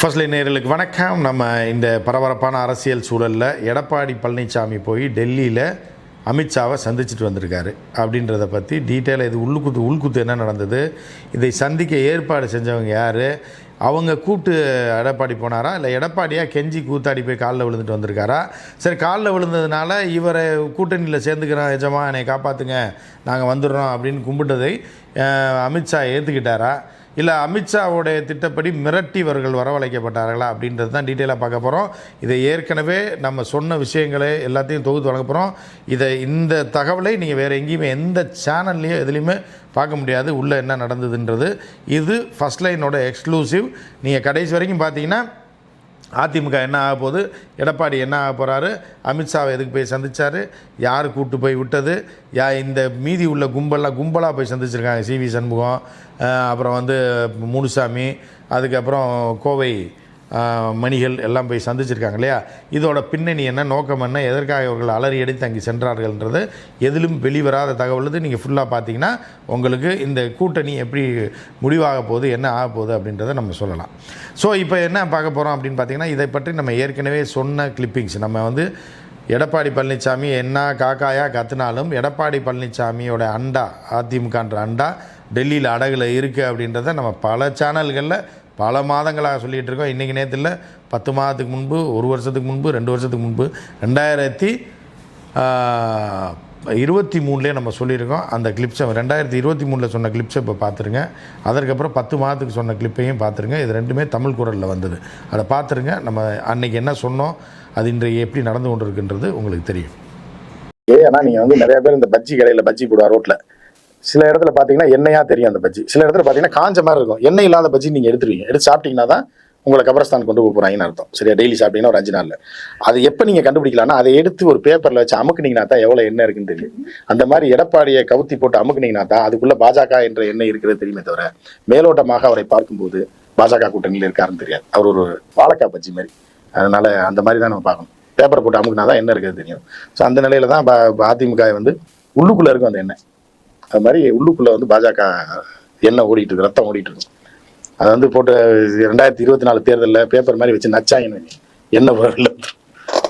Firstly நேர்களுக்கு வணக்கம். நம்ம இந்த பரபரப்பான அரசியல் சூழலில் எடப்பாடி பழனிசாமி போய் டெல்லியில் அமித்ஷாவை சந்திச்சுட்டு வந்திருக்காரு. அப்படின்றத பற்றி டீட்டெயிலாக இது உள்ளுக்குத்து உள்குத்து என்ன நடந்தது? இதை சந்திக்க ஏற்பாடு செஞ்சவங்க யார்? அவங்க கூட்டு எடப்பாடி போனாரா? இல்லை எடப்பாடியாக கெஞ்சி கூத்தாடி போய் காலில் விழுந்துட்டு வந்திருக்காரா? சரி காலில் விழுந்ததுனால இவரை கூட்டணியில் சேர்ந்துக்கிறோம் எஜமா என்னை காப்பாற்றுங்க நாங்கள் வந்துடுறோம் அப்படின்னு கும்பிட்டதை அமித்ஷா ஏற்றுக்கிட்டாரா இல்லை அமித்ஷாவுடைய திட்டப்படி மிரட்டி இவர்கள் வரவழைக்கப்பட்டார்களா அப்படின்றது தான் டீட்டெயிலாக பார்க்க போகிறோம் இதை ஏற்கனவே நம்ம சொன்ன விஷயங்களை எல்லாத்தையும் தொகுத்து வழங்க போகிறோம் இதை இந்த தகவலை நீங்கள் வேறு எங்கேயுமே எந்த சேனல்லையும் எதுலேயுமே பார்க்க முடியாது. உள்ளே என்ன நடந்ததுன்றது. இது ஃபஸ்ட் லைனோட எக்ஸ்க்ளூசிவ் நீங்கள் கடைசி வரைக்கும் பார்த்தீங்கன்னா அதிமுக என்ன ஆக போகுது? எடப்பாடி என்ன ஆக போகிறாரு அமித்ஷாவை எதுக்கு போய் சந்தித்தார் யார் கூப்பிட்டு போய் விட்டது? யா இந்த மீதி உள்ள கும்பலாக கும்பலாக போய் சந்திச்சிருக்காங்க சிவி சண்முகம் அப்புறம் வந்து முனுசாமி அதுக்கப்புறம் கோவை மணிகள் எல்லாம் போய் சந்திச்சிருக்காங்க இல்லையா? இதோட பின்னணி என்ன நோக்கம் என்ன எதற்காக இவர்கள் அலறி அடித்து அங்கே சென்றார்கள்ன்றது எதிலும் வெளிவராத தகவல் நீங்கள் ஃபுல்லாக பார்த்தீங்கன்னா உங்களுக்கு இந்த கூட்டணி எப்படி முடிவாக போகுது என்ன ஆக போகுது அப்படின்றத நம்ம சொல்லலாம். ஸோ இப்போ என்ன பார்க்க போகிறோம் அப்படின்னு பார்த்தீங்கன்னா இதை பற்றி நம்ம ஏற்கனவே சொன்ன கிளிப்பிங்ஸ் நம்ம வந்து எடப்பாடி பழனிசாமி என்ன காக்காயா கத்துனாலும் எடப்பாடி பழனிசாமியோட அண்டா அதிமுகன்ற அண்டா டெல்லியில் அடகில் இருக்குது அப்படின்றத நம்ம பல சேனல்களில் பல மாதங்களாக சொல்லிகிட்டு இருக்கோம். இன்றைக்கி நேரத்தில் பத்து மாதத்துக்கு முன்பு ஒரு வருஷத்துக்கு முன்பு ரெண்டு வருஷத்துக்கு முன்பு ரெண்டாயிரத்தி இருபத்தி மூணுலேயே நம்ம சொல்லியிருக்கோம். அந்த கிளிப்ஸை ரெண்டாயிரத்தி இருபத்தி மூணில் சொன்ன கிளிப்ஸை இப்போ பார்த்துருங்க. அதற்கப்புறம் பத்து மாதத்துக்கு சொன்ன கிளிப்பையும் பார்த்துருங்க. இது ரெண்டுமே தமிழ் குரலில் வந்தது. அதை பார்த்துருங்க. நம்ம அன்னைக்கு என்ன சொன்னோம் அது இன்றைக்கு எப்படி நடந்து கொண்டிருக்குன்றது உங்களுக்கு தெரியும். ஏன்னா நீங்கள் வந்து நிறைய பேர் இந்த பஜ்ஜி கடையில் பஜ்ஜி போடுவா ரோட்டில் சில இடத்துல பார்த்தீங்கன்னா எண்ணெயாக தெரியும் அந்த பஜ்ஜி. சில இடத்துல பார்த்தீங்கன்னா காஞ்ச மாதிரி இருக்கும். எண்ணெய் இல்லாத பஜ்ஜி நீங்கள் எடுத்துருவீங்க. எடுத்து சாப்பிட்டீங்கன்னா தான் உங்களை கபரஸ்தான் கொண்டு போக போறாங்கன்னு அர்த்தம். சரியா? டெய்லி சாப்பிட்டீங்கன்னா ஒரு அஞ்சு நாளில். அது எப்போ நீங்கள் கண்டுபிடிக்கலாம்னா அதை எடுத்து ஒரு பேப்பரில் வச்சு அமுக்குனீங்கன்னா தான் எவ்வளோ எண்ணெய் இருக்குன்னு தெரியும். அந்த மாதிரி எடப்பாடியை கவுத்தி போட்டு அமுக்குனீங்கன்னா தான் அதுக்குள்ளே பாஜக என்ற எண்ணெய் இருக்கிறது தெரியுமே தவிர மேலோட்டமாக அவரை பார்க்கும்போது பாஜக கூட்டணியில் இருக்காருன்னு தெரியாது. அவர் ஒரு வாழைக்காய் பஜ்ஜி மாதிரி. அதனால அந்த மாதிரி தான் நம்ம பார்க்கணும். பேப்பர் போட்டு அமுக்குனா தான் என்ன இருக்கிறது தெரியும். ஸோ அந்த நிலையில தான் பா- அதிமுக வந்து உள்ளுக்குள்ளே இருக்கும் அந்த எண்ணெய். அது மாதிரி உள்ளுக்குள்ள வந்து பாஜக எண்ணெய் ஓடிட்டு இருக்கு ரத்தம் ஓடிட்டு இருக்கும் அதை வந்து போட்டு ரெண்டாயிரத்தி இருபத்தி நாலு தேர்தலில் பேப்பர் மாதிரி வச்சு நச்சாங்கன்னு எண்ணெய் பொருள்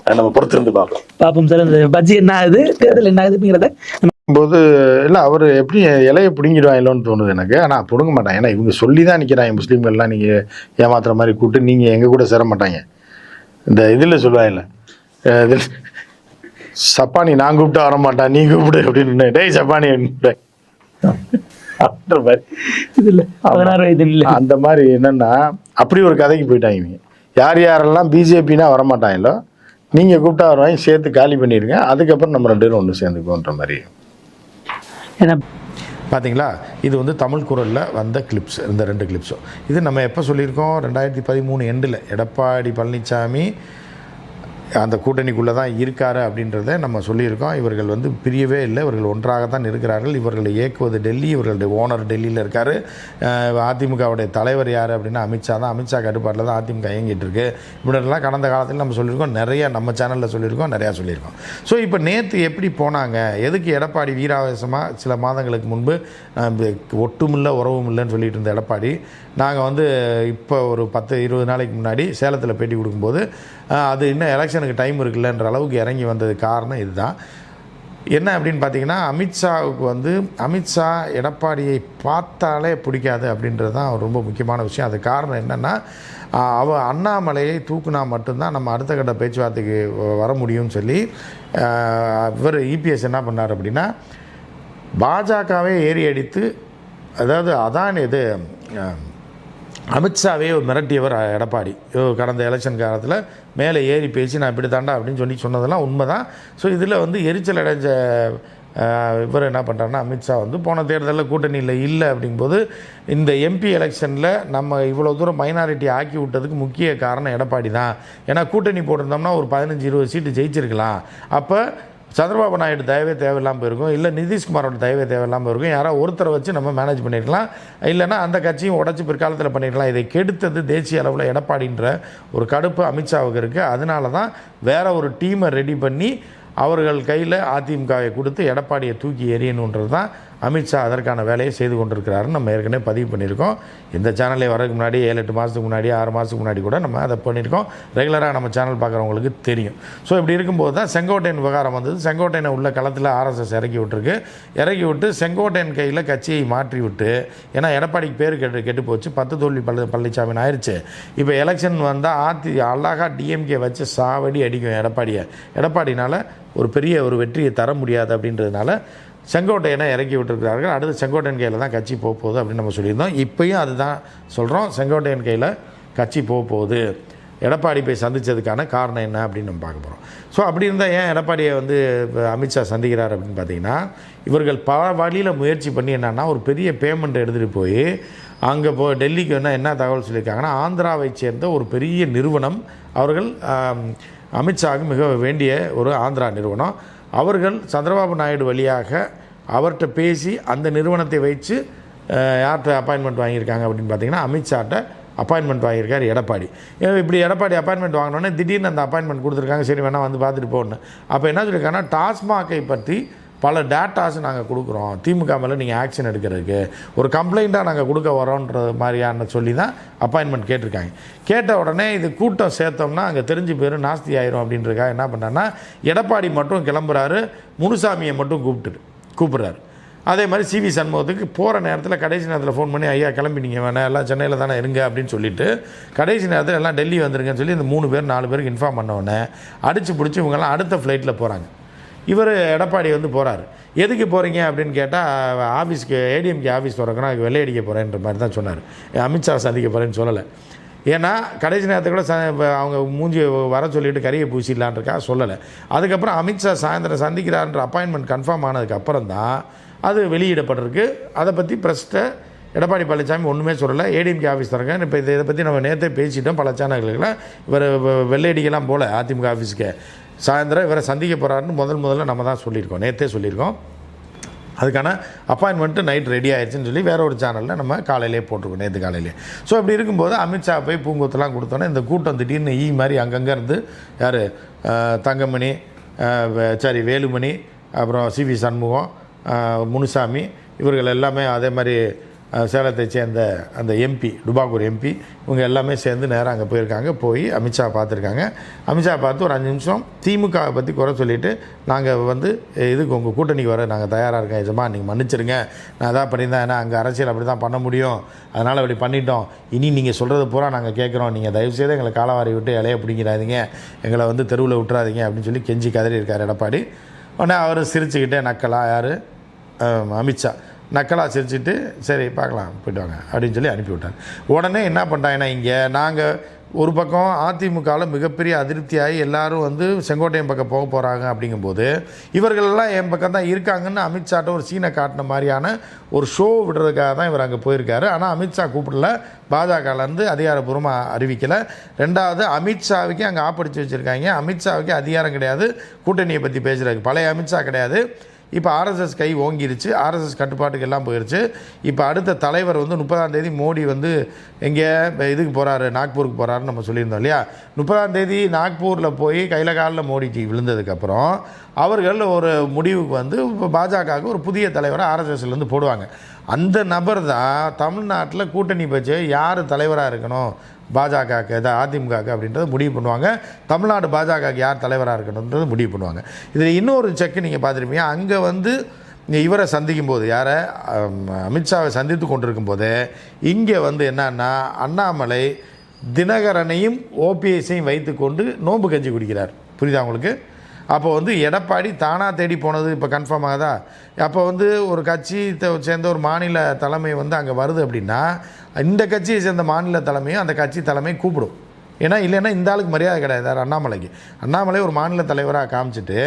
அதை நம்ம பொறுத்திருந்து பார்ப்போம். பாப்போம் சார் இந்த பட்ஜி என்ன ஆகுது தேர்தல் என்ன ஆகுதுங்கிறத போது இல்லை அவர் எப்படி இலையை பிடுங்கிடுவாங்களோன்னு தோணுது எனக்கு. ஆனால் பிடுங்க மாட்டாங்க. ஏன்னா இவங்க சொல்லி தான் நிற்கிறாங்க முஸ்லீம்கள்லாம் நீங்கள் ஏமாத்துற மாதிரி கூப்பிட்டு நீங்கள் எங்கள் கூட சேர மாட்டாங்க. இந்த இதில் சொல்லுவாங்கல்ல இதில் சப்பானி நான் கூப்பிட்டா வர மாட்டான் நீ கூப்பிடு அப்படின்னு டேய் சப்பானி அந்த மாதிரி என்னன்னா அப்படி ஒரு கதைக்கு போயிட்டாங்க யார் யாரெல்லாம் பிஜேபினா வரமாட்டாங்களோ நீங்கள் கூப்பிட்டா வருவாங்க சேர்த்து காலி பண்ணிடுங்க. அதுக்கப்புறம் நம்ம ரெண்டு பேரும் ஒன்று சேர்ந்துக்குவோன்ற மாதிரி. ஏன்னா பாத்தீங்களா? இது வந்து தமிழ் குரலில் வந்த கிளிப்ஸ் இந்த ரெண்டு கிளிப்ஸும் இது நம்ம எப்போ சொல்லியிருக்கோம்? ரெண்டாயிரத்தி பதிமூணு எண்டில் எடப்பாடி பழனிசாமி அந்த கூட்டணிக்குள்ளே தான் இருக்காரு அப்படின்றத நம்ம சொல்லியிருக்கோம். இவர்கள் வந்து பிரியவே இல்லை. இவர்கள் ஒன்றாக தான் இருக்கிறார்கள். இவர்களை இயக்குவது டெல்லி இவர்களுடைய ஓனர் டெல்லியில் இருக்கார். அதிமுகவுடைய தலைவர் யார் அப்படின்னா அமித்ஷா தான். அமித்ஷா கட்டுப்பாட்டில் தான் அதிமுக இயங்கிட்டு இருக்கு. இப்படிலாம் கடந்த காலத்தில் நம்ம சொல்லியிருக்கோம். நிறைய நம்ம சேனலில் சொல்லியிருக்கோம். நிறையா சொல்லியிருக்கோம். ஸோ இப்போ நேற்று எப்படி போனாங்க? எதுக்கு எடப்பாடி வீராவேசமாக சில மாதங்களுக்கு முன்பு ஒட்டுமில்ல உறவும் இல்லைன்னு சொல்லிட்டு இருந்த எடப்பாடி நாங்கள் வந்து இப்போ ஒரு பத்து இருபது நாளைக்கு முன்னாடி சேலத்தில் பேட்டி கொடுக்கும்போது அது இன்னும் எலெக்ஷனுக்கு டைம் இருக்குல்லன்ற அளவுக்கு இறங்கி வந்தது காரணம் இதுதான். என்ன அப்படின்னு பார்த்தீங்கன்னா அமித்ஷாவுக்கு வந்து அமித்ஷா எடப்பாடியை பார்த்தாலே பிடிக்காது அப்படின்றது தான் ரொம்ப முக்கியமான விஷயம். அது காரணம் என்னென்னா அவ அண்ணாமலையை தூக்குனா மட்டும்தான் நம்ம அடுத்த கட்ட பேச்சுவார்த்தைக்கு வர முடியும்னு சொல்லி இவர் இபிஎஸ் என்ன பண்ணார் அப்படின்னா பாஜகவே ஏறி அடித்து அதாவது அதான் இது அமித்ஷாவே மிரட்டியவர் எடப்பாடி. கடந்த எலெக்ஷன் காலத்தில் மேலே ஏறி பேசி நான் இப்படி தாண்டா அப்படின்னு சொல்லி சொன்னதெல்லாம் உண்மை தான் ஸோ இதில் வந்து எரிச்சல் அடைஞ்ச இவர் என்ன பண்ணுறாருன்னா அமித்ஷா வந்து போன தேர்தலில் கூட்டணியில் இல்லை அப்படிங்கும்போது இந்த எம்பி எலெக்ஷனில் நம்ம இவ்வளோ தூரம் மைனாரிட்டி ஆக்கி விட்டதுக்கு முக்கிய காரணம் எடப்பாடி தான் ஏன்னா கூட்டணி போட்டிருந்தோம்னா ஒரு பதினஞ்சு இருபது சீட்டு ஜெயிச்சிருக்கலாம். அப்போ சந்திரபாபு நாயுடு தயவே தேவையில்லாமல் போயிருக்கும். இல்லை நிதிஷ்குமாரோட தயவே தேவையில்லாமல் இருக்கும் யாராவது ஒருத்தரை வச்சு நம்ம மேனேஜ் பண்ணிருக்கலாம். இல்லைனா அந்த கட்சியும் உடச்சி பிற்காலத்தில் பண்ணிருக்கலாம். இதை கெடுத்தது தேசிய அளவில் எடப்பாடின்ற ஒரு கடுப்பு அமித்ஷாவுக்கு இருக்குது அதனால தான் வேற ஒரு டீமை ரெடி பண்ணி அவர்கள் கையில் அதிமுகவை கொடுத்து எடப்பாடியை தூக்கி எறியணுன்றது தான் அமித்ஷா அதற்கான வேலையை செய்து கொண்டிருக்கிறாருன்னு நம்ம ஏற்கனவே பதிவு பண்ணியிருக்கோம். இந்த சேனலே வரதுக்கு முன்னாடி ஏழு எட்டு மாதத்துக்கு முன்னாடி ஆறு மாதத்துக்கு முன்னாடி கூட நம்ம அதை பண்ணியிருக்கோம். ரெகுலராக நம்ம சேனல் பார்க்குறவங்களுக்கு தெரியும். ஸோ இப்படி இருக்கும்போது தான் செங்கோட்டையன் விவகாரம் வந்தது. செங்கோட்டையனை உள்ள களத்தில் ஆர்எஸ்எஸ் இறக்கி விட்டுருக்கு. இறக்கி விட்டு செங்கோட்டையன் கையில் கட்சியை மாற்றி விட்டு ஏன்னா எடப்பாடிக்கு பேர் கெட்டு கெட்டு போச்சு. பத்து தோல்வி பள்ளி பழனிசாமின்னு ஆயிடுச்சு இப்போ எலெக்ஷன் வந்தால் ஆத்தி அழகாக டிஎம்கே வச்சு சாவடி அடிக்கும் எடப்பாடியை. எடப்பாடினால் ஒரு பெரிய ஒரு வெற்றியை தர முடியாது அப்படின்றதுனால செங்கோட்டையனை இறக்கி விட்டுருக்கிறார்கள். அடுத்து செங்கோட்டையன் கையில் தான் கட்சி போக போகுது அப்படின்னு நம்ம சொல்லியிருந்தோம். இப்போயும் அதுதான் சொல்கிறோம் செங்கோட்டையன் கையில் கட்சி போக போகுது. எடப்பாடி போய் சந்தித்ததுக்கான காரணம் என்ன அப்படின்னு நம்ம பார்க்க போகிறோம் ஸோ அப்படி இருந்தால் ஏன் எடப்பாடியை வந்து இப்போ அமித்ஷா சந்திக்கிறார் அப்படின்னு பார்த்தீங்கன்னா இவர்கள் பல வழியில் முயற்சி பண்ணி என்னென்னா ஒரு பெரிய பேமெண்ட் எடுத்துகிட்டு போய் அங்கே போ டெல்லிக்கு என்ன என்ன தகவல் சொல்லியிருக்காங்கன்னா ஆந்திராவை சேர்ந்த ஒரு பெரிய நிறுவனம் அவர்கள் அமித்ஷாவுக்கு மிக வேண்டிய ஒரு ஆந்திரா நிறுவனம். அவர்கள் சந்திரபாபு நாயுடு வழியாக அவர்கிட்ட பேசி அந்த நிறுவனத்தை வச்சு யார்கிட்ட அப்பாயின்மெண்ட் வாங்கியிருக்காங்க அப்படின்னு பார்த்தீங்கன்னா அமித்ஷாட்ட அப்பாயின்மெண்ட் வாங்கியிருக்கார் எடப்பாடி. இப்படி எடப்பாடி அப்பாயின்மெண்ட் வாங்கினோன்னே திடீர்னு அந்த அப்பாயின்மெண்ட் கொடுத்துருக்காங்க. சரி வேணா வந்து பார்த்துட்டு போகணும் அப்போ என்ன சொல்லியிருக்காங்கன்னா டாஸ்மாகை பற்றி பல டேட்டாஸ் நாங்கள் கொடுக்குறோம். திமுக மேலே நீங்கள் ஆக்ஷன் எடுக்கிறதுக்கு. ஒரு கம்ப்ளைண்ட்டாக நாங்கள் கொடுக்க வரோன்ற மாதிரியான சொல்லி தான் அப்பாயின்மெண்ட் கேட்டிருக்காங்க. கேட்ட உடனே இது கூட்டம் சேர்த்தோம்னா அங்கே தெரிஞ்சு போயிடும் நாஸ்தி ஆயிரும் அப்படின்றக்காக என்ன பண்ணான்னா எடப்பாடி மட்டும் கிளம்புறாரு முனுசாமியை மட்டும் கூப்பிட்டு கூப்பிட்றாரு. அதே மாதிரி சிவி சண்முகத்துக்கு போகிற நேரத்தில் கடைசி நேரத்தில் ஃபோன் பண்ணி ஐயா கிளம்பி நீங்கள் வேணாம் எல்லாம் சென்னையில் தானே இருங்க அப்படின்னு சொல்லிட்டு கடைசி நேரத்தில் எல்லாம் டெல்லி வந்துருங்கன்னு சொல்லி இந்த மூணு பேர் நாலு பேருக்கு இன்ஃபார்ம் பண்ண அடித்து பிடிச்சி இவங்கெல்லாம் அடுத்த ஃப்ளைட்டில் போகிறாங்க இவர் எடப்பாடி வந்து போகிறாரு எதுக்கு போகிறீங்க அப்படின்னு கேட்டால் ஆஃபீஸ்க்கு ஏடிஎம்கே ஆஃபீஸ் திறக்கணும் அதுக்கு வெள்ளையடிக்க போகிறேன்ற மாதிரி தான் சொன்னார். அமித்ஷா சந்திக்க போகிறேன்னு சொல்லலை. ஏன்னா கடைசி நேரத்தில் கூட ச அவங்க மூஞ்சி வர சொல்லிட்டு கறியை பூசிடலான்ருக்கா சொல்லலை. அதுக்கப்புறம் அமித்ஷா சாயந்தரம் சந்திக்கிறான்ற அப்பாயின்மெண்ட் கன்ஃபார்ம் ஆனதுக்கப்புறம் தான் அது வெளியிடப்பட்டிருக்கு. அதை பற்றி ப்ரெஸ்ட்டை எடப்பாடி பழனிசாமி ஒன்றுமே சொல்லலை. ஏடிஎம்கே ஆஃபீஸ் தரங்க இப்போ இதை பற்றி நம்ம நேற்றே பேசிட்டோம் பல சேனல்களில் இவர் வெள்ளையடிக்கெல்லாம் போகல அதிமுக ஆஃபீஸுக்கு சாயந்தரம் இவரை சந்திக்க போகிறாருன்னு முதல் முதல்ல நம்ம தான் சொல்லியிருக்கோம். நேற்றே சொல்லியிருக்கோம். அதுக்கான அப்பாயின்மெண்ட்டு நைட் ரெடி ஆயிடுச்சுன்னு சொல்லி வேற ஒரு சேனலில் நம்ம காலையிலே போட்டிருக்கோம் நேற்று காலையிலே. ஸோ அப்படி இருக்கும்போது அமித்ஷா போய் பூங்கொத்தெல்லாம் கொடுத்தோன்னே இந்த கூட்டம் திடீர்னு ஈ மாதிரி அங்கங்கே இருந்து யார்? தங்கமணி சாரி வேலுமணி அப்புறம் சிவி சண்முகம் முனுசாமி இவர்கள் எல்லாமே அதே மாதிரி சேலத்தை சேர்ந்த அந்த எம்பி டுபாகூர் எம்பி இவங்க எல்லாமே சேர்ந்து நேராக அங்கே போயிருக்காங்க. போய் அமித்ஷா பார்த்துருக்காங்க. அமித்ஷா பார்த்து ஒரு அஞ்சு நிமிஷம் திமுக பற்றி குறை சொல்லிவிட்டு நாங்கள் வந்து இதுக்கு உங்கள் கூட்டணிக்கு வர நாங்கள் தயாராக இருக்கோம் எஜமா நீங்கள் மன்னிச்சிருங்க. நான் அதான் பண்ணியிருந்தேன். ஏன்னா அங்கே அரசியல் அப்படி தான் பண்ண முடியும். அதனால் அப்படி பண்ணிட்டோம். இனி நீங்கள் சொல்கிறது பூரா நாங்கள் கேட்குறோம். நீங்கள் தயவுசெய்து எங்களை காலவாரி விட்டு இலைய பிடிங்கிறாதீங்க எங்களை வந்து தெருவில் விட்டுறாதீங்க. அப்படின்னு சொல்லி கெஞ்சி கதறி இருக்கார் எடப்பாடி. உடனே அவர் சிரிச்சுக்கிட்டே நக்கலா யார்? அமித்ஷா. நக்கலாக சிரிச்சுட்டு சரி பார்க்கலாம் போயிட்டு வாங்க அப்படின்னு சொல்லி அனுப்பிவிட்டாங்க உடனே என்ன பண்ணிட்டாங்கன்னா இங்கே நாங்கள் ஒரு பக்கம் அதிமுகவில் மிகப்பெரிய அதிருப்தியாகி எல்லாரும் வந்து செங்கோட்டையன் பக்கம் போக போகிறாங்க அப்படிங்கும்போது இவர்களெல்லாம் என் பக்கம் தான் இருக்காங்கன்னு அமித்ஷாட்ட ஒரு சீனை காட்டின மாதிரியான ஒரு ஷோ விடுறதுக்காக தான் இவர் அங்கே போயிருக்காரு. ஆனால் அமித்ஷா கூப்பிடல. பாஜகலேருந்து அதிகாரப்பூர்வமாக அறிவிக்கலை. ரெண்டாவது அமித்ஷாவுக்கு அங்கே ஆப்படிச்சு வச்சுருக்காங்க. அமித்ஷாவுக்கு அதிகாரம் கிடையாது. கூட்டணியை பற்றி பேசுகிறாரு பழைய அமித்ஷா கிடையாது. இப்போ ஆர்எஸ்எஸ் கை ஓங்கிருச்சு. ஆர்எஸ்எஸ் கட்டுப்பாட்டுக்கு எல்லாம் போயிருச்சு. இப்போ அடுத்த தலைவர் வந்து முப்பதாம் தேதி மோடி வந்து எங்கே இதுக்கு போகிறாரு நாக்பூருக்கு போகிறாருன்னு நம்ம சொல்லியிருந்தோம் இல்லையா? முப்பதாம் தேதி நாக்பூரில் போய் கையில் காலில் மோடிக்கு விழுந்ததுக்கப்புறம் அவர்கள் ஒரு முடிவுக்கு வந்து இப்போ பாஜகவுக்கு ஒரு புதிய தலைவரை ஆர்எஸ்எஸ்லேருந்து போடுவாங்க. அந்த நபர் தான் தமிழ்நாட்டில் கூட்டணி பட்ச யார் தலைவராக இருக்கணும்? பாஜகவுக்கு இதை அதிமுகவுக்கு அப்படின்றத முடிவு பண்ணுவாங்க. தமிழ்நாடு பாஜகவுக்கு யார் தலைவராக இருக்கணுன்றது முடிவு பண்ணுவாங்க. இதில் இன்னொரு செக்கு நீங்கள் பார்த்துருப்பீங்க. அங்கே வந்து இவரை சந்திக்கும் போது யாரை அமித்ஷாவை சந்தித்து கொண்டிருக்கும் போது இங்கே வந்து என்னன்னா அண்ணாமலை தினகரனையும் ஓபிஎஸையும் வைத்துக்கொண்டு நோன்பு கஞ்சி குடிக்கிறார். புரியுதா உங்களுக்கு? அப்போ வந்து எடப்பாடி தானாக தேடி போனது இப்போ கன்ஃபார்ம் ஆகுதா? அப்போ வந்து ஒரு கட்சி சேர்ந்த ஒரு மாநில தலைமை வந்து அங்கே வருது அப்படின்னா இந்த கட்சியை சேர்ந்த மாநில தலைமையும் அந்த கட்சி தலைமை கூப்பிடும். ஏன்னா இல்லைன்னா இந்த ஆளுக்கு மரியாதை கிடையாது யார் அண்ணாமலைக்கு. அண்ணாமலை ஒரு மாநில தலைவராக காமிச்சிட்டு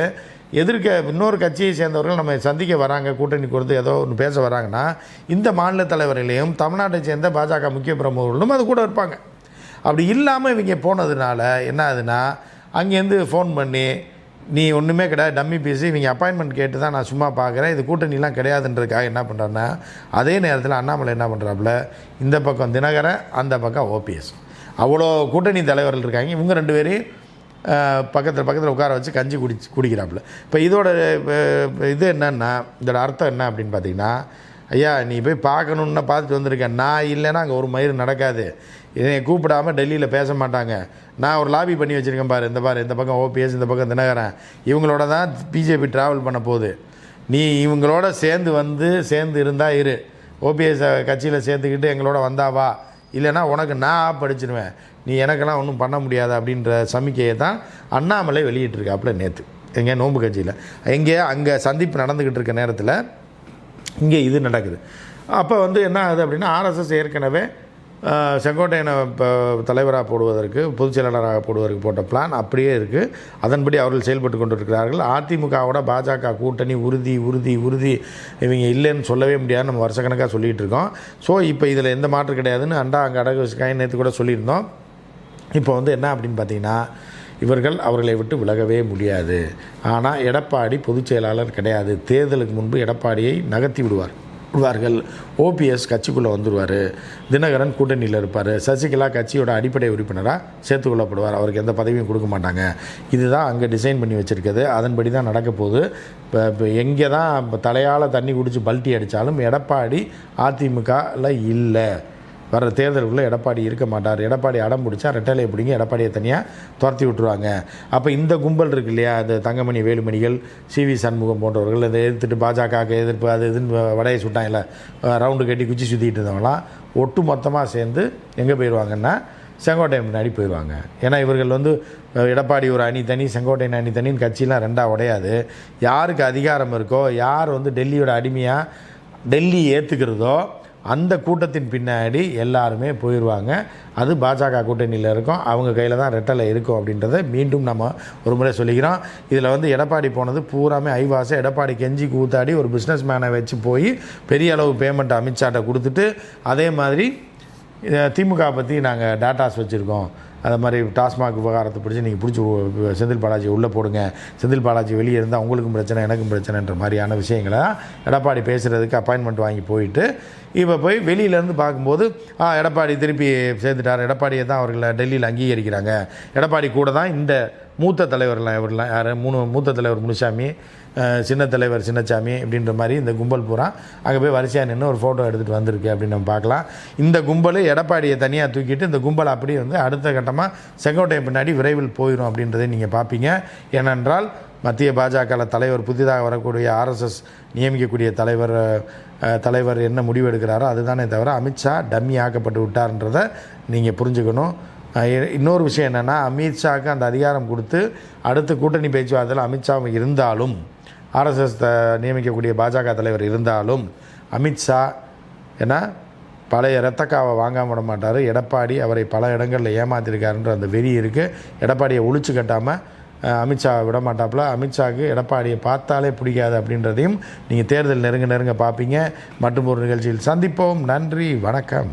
எதிர்க்க இன்னொரு கட்சியை சேர்ந்தவர்கள் நம்ம சந்திக்க வராங்க கூட்டணி கொடுத்து ஏதோ ஒன்று பேச வராங்கன்னா இந்த மாநில தலைவர்களையும் தமிழ்நாட்டை சேர்ந்த பாஜக முக்கிய பிரமுகர்களும் அது கூட இருப்பாங்க. அப்படி இல்லாமல் இவங்க போனதுனால என்ன ஆகுதுன்னா அங்கேருந்து ஃபோன் பண்ணி நீ ஒன்றுமே கிடையாது டம்மி பீஸு இவங்க அப்பாயின்மெண்ட் கேட்டு தான் நான் சும்மா பார்க்குறேன் இது கூட்டணிலாம் கிடையாதுன்றதுக்காக என்ன பண்ணுறேன்னா அதே நேரத்தில் அண்ணாமலை என்ன பண்ணுறாப்புல இந்த பக்கம் தினகரன் அந்த பக்கம் ஓபிஎஸ் அவ்வளோ கூட்டணி தலைவர்கள் இருக்காங்க. இவங்க ரெண்டு பேரையும் பக்கத்தில் பக்கத்தில் உட்கார வச்சு கஞ்சி குடிச்சு குடிக்கிறாப்புல. இப்போ இதோட இது என்னன்னா இதோட அர்த்தம் என்ன அப்படின்னு பார்த்தீங்கன்னா ஐயா நீ போய் பார்க்கணுன்னு பார்த்துட்டு வந்திருக்கேன் நான் இல்லைன்னா அங்கே ஒரு மயிறு நடக்காது. என்னை கூப்பிடாம டெல்லியில் பேச மாட்டாங்க. நான் ஒரு லாபி பண்ணி வச்சுருக்கேன் பாரு இந்த பாரு இந்த பக்கம் ஓபிஎஸ் இந்த பக்கம் தினகரன். இவங்களோட தான் பிஜேபி ட்ராவல் பண்ண போகுது. நீ இவங்களோட சேர்ந்து வந்து சேர்ந்து இருந்தால் இரு. ஓபிஎஸ் கட்சியில் சேர்த்துக்கிட்டு எங்களோட வந்தாவா இல்லைன்னா உனக்கு நான் ஆப் அடிச்சிடுவேன் நீ எனக்கெல்லாம் ஒன்றும் பண்ண முடியாது அப்படின்ற சமிக்கையை தான் அண்ணாமலை வெளியிட்டிருக்காப்புல நேற்று எங்கே நோன்பு கட்சியில். எங்கே அங்கே சந்திப்பு நடந்துக்கிட்டு இருக்க நேரத்தில் இங்கே இது நடக்குது. அப்போ வந்து என்ன ஆகுது அப்படின்னா ஆர்எஸ்எஸ் ஏற்கனவே செங்கோட்டையனை இப்போ தலைவராக போடுவதற்கு பொதுச் செயலாளராக போடுவதற்கு போட்ட பிளான் அப்படியே இருக்குது அதன்படி அவர்கள் செயல்பட்டு கொண்டிருக்கிறார்கள். அதிமுகவோட பாஜக கூட்டணி உறுதி உறுதி உறுதி இவங்க இல்லைன்னு சொல்லவே முடியாது நம்ம வருஷக்கணக்காக சொல்லிகிட்டு இருக்கோம். ஸோ இப்போ இதில் எந்த மாற்று கிடையாதுன்னு அண்டா அங்கே அடகு வச்சுக்காய் நேற்று கூட சொல்லியிருந்தோம். இப்போ வந்து என்ன அப்படின்னு பார்த்தீங்கன்னா இவர்கள் அவர்களை விட்டு விலகவே முடியாது. ஆனால் எடப்பாடி பொதுச் செயலாளர் கிடையாது. தேர்தலுக்கு முன்பு எடப்பாடியை நகர்த்தி விடுவார். விடுவார்கள் ஓபிஎஸ் கட்சிக்குள்ளே வந்துடுவார் தினகரன் கூட்டணியில் இருப்பார். சசிகலா கட்சியோட அடிப்படை உறுப்பினராக சேர்த்துக்கொள்ளப்படுவார் அவருக்கு எந்த பதவியும் கொடுக்க மாட்டாங்க. இதுதான் அங்கே டிசைன் பண்ணி வச்சுருக்குது அதன்படி தான் நடக்க போகுது. இப்போ இப்போ எங்கே தான் இப்போ தலையால் தண்ணி குடித்து பல்ட்டி அடித்தாலும் எடப்பாடி அதிமுகவில் இல்லை. வர தேர்தலுக்குள்ளே எடப்பாடி இருக்க மாட்டார். எடப்பாடி அடம் பிடிச்சா ரெட்டலையை பிடிங்க எடப்பாடியை தனியாக துரத்தி விட்டுருவாங்க. அப்போ இந்த கும்பல் இருக்கு இல்லையா? அந்த தங்கமணி வேலுமணிகள் சி வி சண்முகம் போன்றவர்கள் இதை எதிர்த்துட்டு பாஜகவுக்கு எதிர்ப்பு அது இதுன்னு வடையை சுட்டாங்கல்ல ரவுண்டு கட்டி குச்சி சுற்றிட்டு இருந்தவங்களாம் ஒட்டு மொத்தமாக சேர்ந்து எங்கே போயிடுவாங்கன்னா செங்கோட்டையன் முன்னாடி போயிடுவாங்க ஏன்னா இவர்கள் வந்து எடப்பாடி ஒரு அணி தனி செங்கோட்டையன் அணி தனின்னு கட்சியெலாம் ரெண்டாக உடையாது. யாருக்கு அதிகாரம் இருக்கோ யார் வந்து டெல்லியோட அடிமையாக டெல்லி ஏற்றுக்கிறதோ அந்த கூட்டத்தின் பின்னாடி எல்லாருமே போயிடுவாங்க அது பாஜக கூட்டணியில் இருக்கும். அவங்க கையில் தான் ரெட்டலை இருக்கும் அப்படின்றத மீண்டும் நம்ம ஒரு முறை சொல்லிக்கிறோம். இதில் வந்து எடப்பாடி போனது பூராமே ஐவாசை எடப்பாடி கெஞ்சி கூத்தாடி ஒரு பிஸ்னஸ் மேனை வச்சு போய் பெரிய அளவு பேமெண்ட் அமித்ஷாட்ட கொடுத்துட்டு அதே மாதிரி திமுக பற்றி நாங்கள் டேட்டாஸ் வச்சுருக்கோம். அது மாதிரி டாஸ்மாக் விவகாரத்தை பிடிச்சி நீங்கள் பிடிச்சி செந்தில் பாலாஜி உள்ளே போடுங்க. செந்தில் பாலாஜி வெளியே இருந்தால் உங்களுக்கும் பிரச்சனை எனக்கும் பிரச்சனைன்ற மாதிரியான விஷயங்களை எடப்பாடி பேசுகிறதுக்கு அப்பாயின்மெண்ட் வாங்கி போயிட்டு இப்போ போய் வெளியிலேருந்து பார்க்கும்போது ஆ எடப்பாடி திருப்பி சேர்ந்துட்டார். எடப்பாடியை தான் அவர்களை டெல்லியில் அங்கீகரிக்கிறாங்க. எடப்பாடி கூட தான் இந்த மூத்த தலைவர்லாம் இவர்லாம் யார்? மூணு மூத்த தலைவர் முனுசாமி சின்ன தலைவர் சின்னச்சாமி அப்படின்ற மாதிரி இந்த கும்பல் பூரா அங்கே போய் வரிசையாக நின்று ஒரு ஃபோட்டோ எடுத்துகிட்டு வந்திருக்கு அப்படின்னு நம்ம பார்க்கலாம். இந்த கும்பல் எடப்பாடியை தனியாக தூக்கிட்டு இந்த கும்பல் அப்படியே வந்து அடுத்த கட்டமாக செங்கோட்டையை பின்னாடி விரைவில் போயிடும் அப்படின்றதை நீங்கள் பார்ப்பீங்க. ஏனென்றால் மத்திய பாஜக தலைவர் புதிதாக வரக்கூடிய ஆர்எஸ்எஸ் நியமிக்கக்கூடிய தலைவர் தலைவர் என்ன முடிவு எடுக்கிறாரோ அதுதானே தவிர அமித்ஷா டம்மி ஆக்கப்பட்டு விட்டார்ன்றதை நீங்கள் புரிஞ்சுக்கணும். இன்னொரு விஷயம் என்னென்னா அமித்ஷாவுக்கு அந்த அதிகாரம் கொடுத்து அடுத்த கூட்டணி பேச்சுவார்த்தையில் அமித்ஷா இருந்தாலும் ஆர்எஸ்எஸ் நியமிக்கக்கூடிய பாஜக தலைவர் இருந்தாலும் அமித்ஷா ஏன்னா பழைய ரத்தக்காவை வாங்காம விட மாட்டார். எடப்பாடி அவரை பல இடங்களில் ஏமாத்திருக்காருன்ற அந்த வெறி இருக்குது எடப்பாடியை ஒழிச்சு கட்டாமல் அமித்ஷா விட மாட்டாப்புல. அமித்ஷாவுக்கு எடப்பாடியை பார்த்தாலே பிடிக்காது அப்படின்றதையும் நீங்கள் தேர்தல் நெருங்க நெருங்க பார்ப்பீங்க. மற்றும் ஒரு நிகழ்ச்சியில் சந்திப்போம். நன்றி. வணக்கம்.